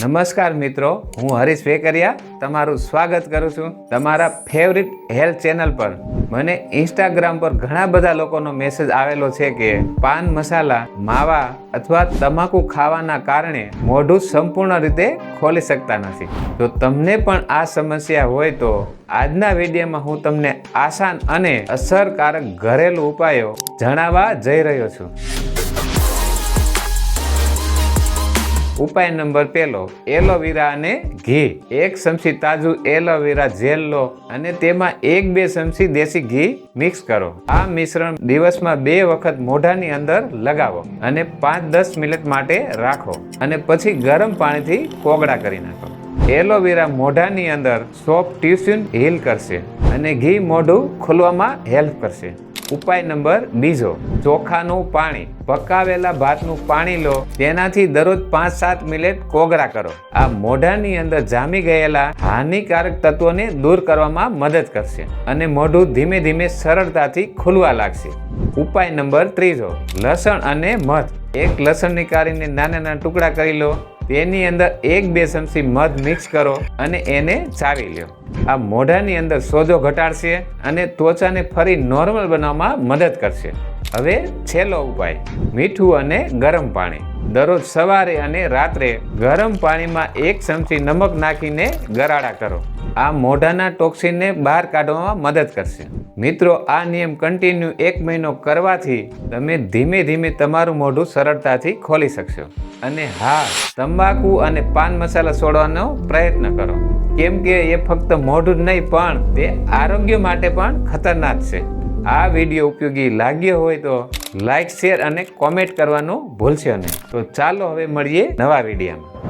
નમસ્કાર મિત્રો, હું હરીશ વેકરિયા તમારું સ્વાગત કરું છું તમારા ફેવરિટ હેલ્થ ચેનલ પર. મને ઇન્સ્ટાગ્રામ પર ઘણા બધા લોકોનો મેસેજ આવેલો છે કે પાન મસાલા, માવા અથવા તમાકુ ખાવાના કારણે મોઢું સંપૂર્ણ રીતે ખોલી શકતા નથી. જો તમને પણ આ સમસ્યા હોય તો આજના વિડીયોમાં હું તમને આસાન અને અસરકારક ઘરેલું ઉપાયો જણાવવા જઈ રહ્યો છું. ઉપાય નંબર પહેલો, એલોવેરા અને ઘી. એક ચમચી તાજું એલોવેરા જેલ લો અને તેમાં એક બે ચમચી દેશી ઘી મિક્સ કરો. આ મિશ્રણ દિવસમાં બે વખત મોઢાની અંદર લગાવો અને પાંચ દસ મિનિટ માટે રાખો અને પછી ગરમ પાણીથી કોગળા કરી નાખો. એલોવેરા મોઢાની અંદર સોફ્ટ ટ્યુશન હીલ કરશે અને ઘી મોઢું ખોલવામાં હેલ્પ કરશે. ઉપાય નંબર બીજો, ચોખાનું પાણી. પકાવેલા ભાતનું પાણી લો, તેનાથી દરરોજ પાંચ સાત મિનિટ કોગળા કરો. આ મોઢાની અંદર જામી ગયેલા હાનિકારક તત્વોને દૂર કરવામાં મદદ કરશે અને મોઢું ધીમે ધીમે સરળતાથી ખુલવા લાગશે. ઉપાય નંબર ત્રીજો, લસણ અને મધ. એક લસણની કાઢીને નાના નાના ટુકડા કરી લો. તેની અંદર એક બે ચમચી મધ મિક્સ કરો અને એને ચાવી લ્યો. આ મોઢાની અંદર સોજો ઘટાડશે અને ત્વચાને ફરી નોર્મલ બનાવવામાં મદદ કરશે. હવે છેલ્લો ઉપાય, મીઠું અને ગરમ પાણી. દરરોજ સવારે અને રાત્રે ગરમ પાણીમાં એક ચમચી નમક નાખીને ગરાડા કરો. આ મોઢાના ટોક્સિનને બહાર કાઢવામાં મદદ કરશે. મિત્રો, આ નિયમ કન્ટિન્યુ એક મહિનો કરવાથી તમે ધીમે ધીમે તમારું મોઢું સરળતાથી ખોલી શકશો. અને હા, તંબાકુ અને પાન મસાલા છોડવાનો પ્રયત્ન કરો. કેમ કે એ ફક્ત મોઢું જ નહીં, પણ તે આરોગ્ય માટે પણ ખતરનાક છે. આ વીડિયો ઉપયોગી લાગ્યો હોય તો લાઈક, શેર અને કોમેન્ટ કરવાનું ભૂલશો નહીં. તો ચાલો હવે મળીએ નવા વિડીયોમાં.